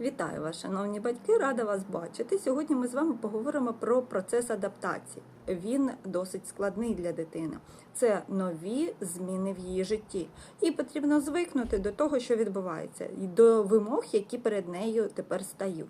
Вітаю вас, шановні батьки, рада вас бачити. Сьогодні ми з вами поговоримо про процес адаптації. Він досить складний для дитини. Це нові зміни в її житті. І потрібно звикнути до того, що відбувається, і до вимог, які перед нею тепер стають.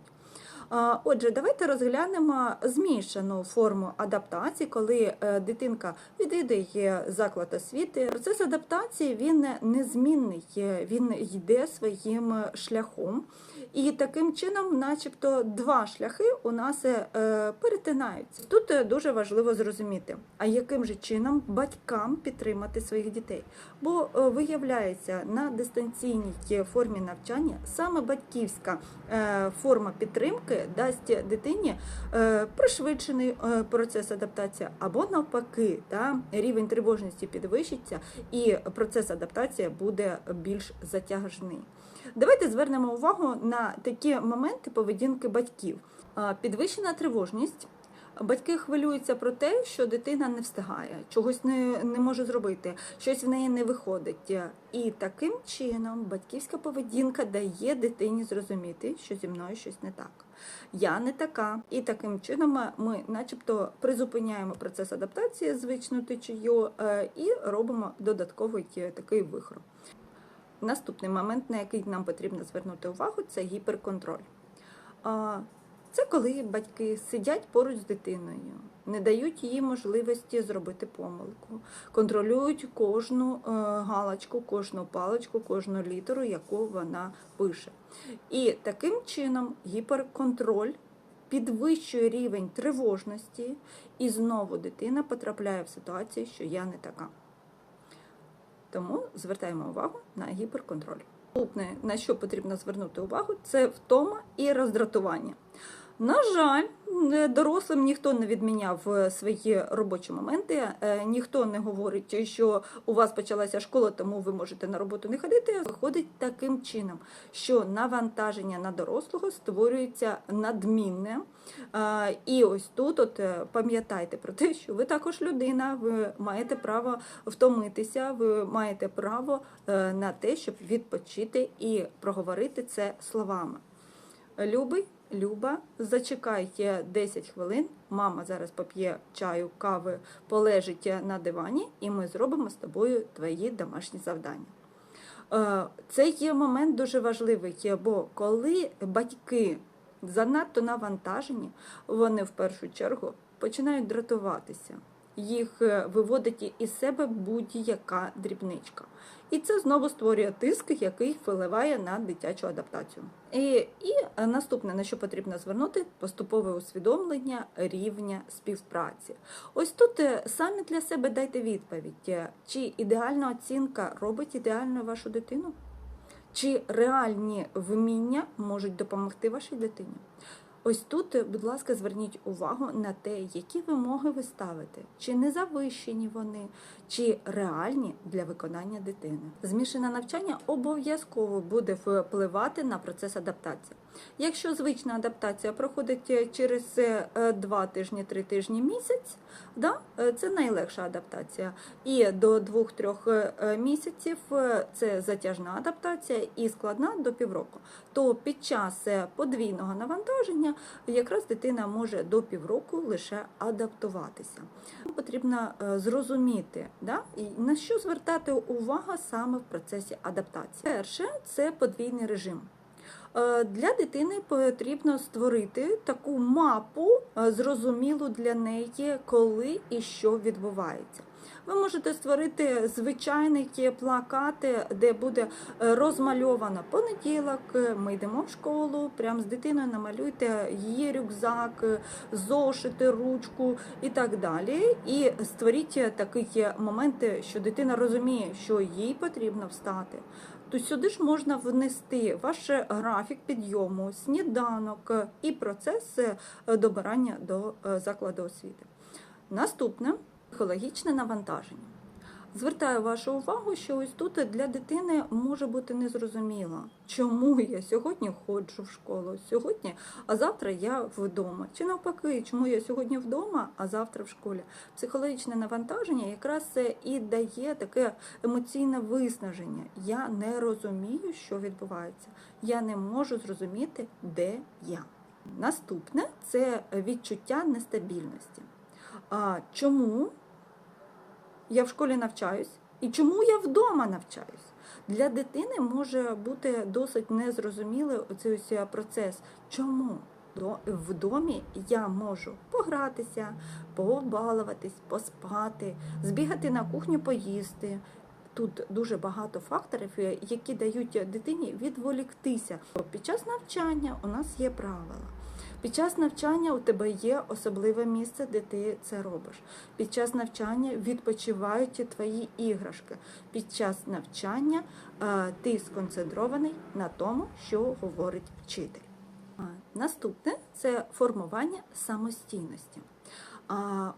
Отже, давайте розглянемо змішану форму адаптації, коли е, дитинка відвідує заклад освіти. Процес адаптації він незмінний, він йде своїм шляхом. І таким чином, начебто, два шляхи у нас е, перетинаються. Тут е, дуже важливо зрозуміти, а яким же чином батькам підтримати своїх дітей. Бо виявляється, на дистанційній формі навчання саме батьківська форма підтримки дасть дитині е, пришвидшений е, процес адаптації, або навпаки, та, рівень тривожності підвищиться, і процес адаптації буде більш затяжний. Давайте звернемо увагу на такі моменти поведінки батьків. Підвищена тривожність. Батьки хвилюються про те, що дитина не встигає, чогось не, не може зробити, щось в неї не виходить. І таким чином батьківська поведінка дає дитині зрозуміти, що зі мною щось не так. Я не така. І таким чином ми, начебто, призупиняємо процес адаптації звичну течію і робимо додатковий такий вихор. Наступний момент, на який нам потрібно звернути увагу, це гіперконтроль. Це коли батьки сидять поруч з дитиною, не дають їй можливості зробити помилку, контролюють кожну е, галочку, кожну паличку, кожну літеру, яку вона пише. І таким чином гіперконтроль підвищує рівень тривожності, і знову дитина потрапляє в ситуацію, що я не така. Тому звертаємо увагу на гіперконтроль. Наступне, на що потрібно звернути увагу, це втома і роздратування. На жаль, дорослим ніхто не відміняв е, свої робочі моменти, е, ніхто не говорить, що у вас почалася школа, тому ви можете на роботу не ходити. Виходить таким чином, що навантаження на дорослого створюється надмінне. Е, І ось тут от е, пам'ятайте про те, що ви також людина, ви маєте право втомитися, ви маєте право е, на те, щоб відпочити і проговорити це словами. Любий, Люба, зачекайте 10 хвилин. Мама зараз поп'є чаю, кави, полежить на дивані, і ми зробимо з тобою твої домашні завдання. Е, Це є момент дуже важливий, бо коли батьки занадто навантажені, вони в першу чергу починають дратуватися. Їх е, виводить із себе будь-яка дрібничка. І це знову створює тиск, який впливає на дитячу адаптацію. І, і наступне, на що потрібно звернути, поступове усвідомлення рівня співпраці. Ось тут е, самі для себе дайте відповідь, е, чи ідеальна оцінка робить ідеальною вашу дитину? Чи реальні вміння можуть допомогти вашій дитині? Ось тут, е, будь ласка, зверніть увагу на те, які вимоги ви ставите, чи не завищені вони, чи реальні для виконання дитини. Змішане навчання обов'язково буде впливати на процес адаптації. Якщо звична адаптація проходить е, через 2 тижні, 3 тижні місяць, да, е, це найлегша адаптація. І до 2-3 місяців е, це затяжна адаптація і складна до півроку. То під час подвійного навантаження якраз дитина може до півроку лише адаптуватися. Потрібно зрозуміти, да, на що звертати увагу саме в процесі адаптації. Перше це подвійний режим. Для дитини потрібно створити таку мапу, зрозумілу для неї, коли і що відбувається. Ви можете створити звичайний плакат, де буде розмальовано понеділок. Ми йдемо в школу, прямо з дитиною намалюйте її рюкзак, зошити, ручку і так далі. І створіть такий момент, що дитина розуміє, що їй потрібно встати. То сюди ж можна внести ваш графік підйому, сніданок і процес добирання до закладу освіти. Наступне психологічне навантаження. Звертаю вашу увагу, що ось тут для дитини може бути незрозуміло, чому я сьогодні ходжу в школу, сьогодні, а завтра я вдома. Чи навпаки, чому я сьогодні вдома, а завтра в школі. Психологічне навантаження якраз це і дає таке емоційне виснаження. Я не розумію, що відбувається. Я не можу зрозуміти, де я. Наступне це відчуття нестабільності. А чому я в школі навчаюсь і чому я вдома навчаюсь? Для дитини може бути досить незрозумілий оцей ось процес. Чому? В домі я можу погратися, побалуватись, поспати, збігати на кухню, поїсти. Тут дуже багато факторів, е, які дають дитині відволіктися. Під час навчання у нас є правила. Під час навчання у тебе є особливе місце, де ти це робиш. Під час навчання відпочивають твої іграшки. Під час навчання е, ти сконцентрований на тому, що говорить вчитель. Наступне це формування самостійності.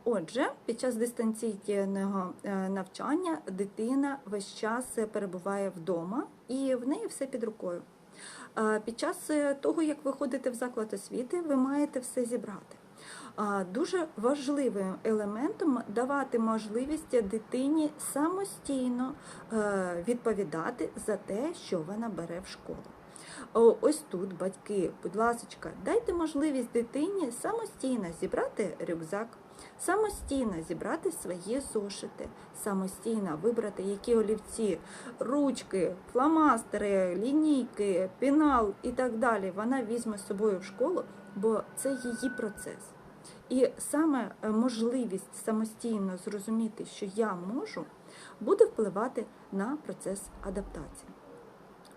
Отже, під час дистанційного е, навчання дитина весь час перебуває вдома і в неї все під рукою. Під час е, того, як ви ходите в заклад освіти, ви маєте все зібрати. Дуже важливим елементом давати можливість дитині самостійно е, відповідати за те, що вона бере в школу. Ось тут, батьки, будь ласка, дайте можливість дитині самостійно зібрати рюкзак, самостійно зібрати свої зошити, самостійно вибрати які олівці, ручки, фломастери, лінійки, пінал і так далі. Вона візьме з собою в школу, бо це її процес. І саме е, можливість самостійно зрозуміти, що я можу, буде впливати на процес адаптації.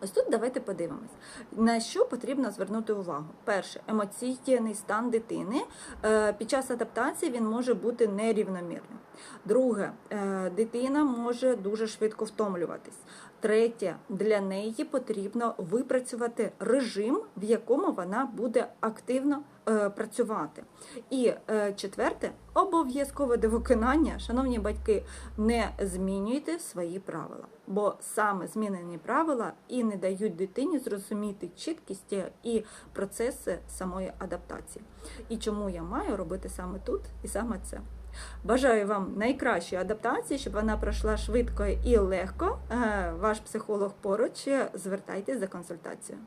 Ось тут давайте подивимось, на що потрібно звернути увагу. Перше, емоційний стан дитини Е, під час адаптації він може бути нерівномірним. Друге, е, дитина може дуже швидко втомлюватись. Третє, для неї потрібно випрацювати режим, в якому вона буде активно працювати. І е, четверте, обов'язкове до виконання, шановні батьки, не змінюйте свої правила, бо саме змінені правила і не дають дитині зрозуміти чіткість і процеси самої адаптації. І чому я маю робити саме тут і саме це. Бажаю вам найкращої адаптації, щоб вона пройшла швидко і легко. Е, Ваш психолог поруч. Звертайтесь за консультацією.